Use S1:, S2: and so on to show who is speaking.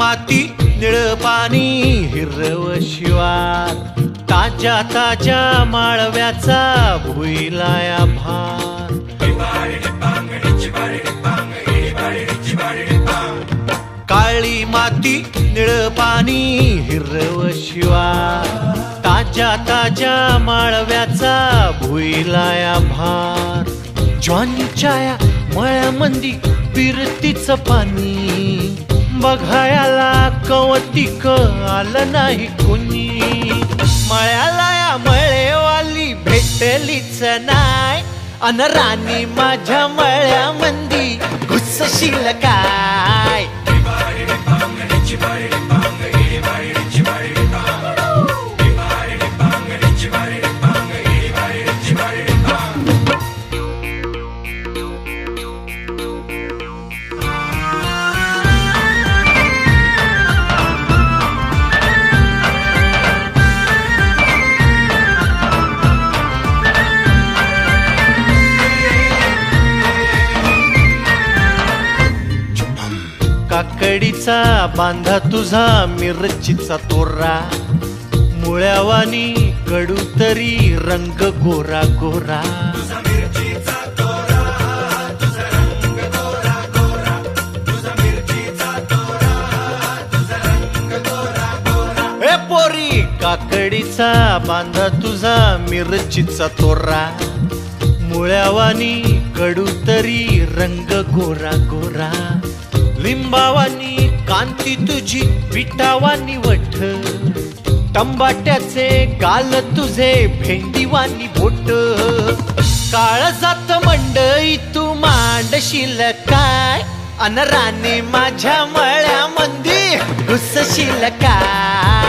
S1: माती निळ पाणी हिरव शिवार. ताज्या ताज्या माळव्याचा भुईलाया भार. काळी माती निळ पाणी हिरव शिवार. ताज्या ताज्या माळव्याचा भुईलाया भार. ज्वानीच्या छाया मळ्यामंदी पिरतीचं पाणी. बघायला कवतिक आलं नाही कोणी. मळ्याला या मळेवाली भेटलीच नाही. अन राणी माझ्या मळ्यामंदी घुसशील काय काकडीचा बांधा तुझा मिरचीचा तोरा. मुळ्यावानी कडू तरी रंग गोरा गोरा. ए पोरी काकडीचा बांधा तुझा मिरचीचा तोरा. मुळ्यावानी कडू तरी रंग गोरा गोरा. लिंबावानी कांती तुझी पिठावानी वठ. टंबाट्याचे गाल तुझे भेंडीवानी बोट. काळ जात मंडई तू मांडशील काय? अन राणी माझ्या मळ्यामंदी घुसशील काय?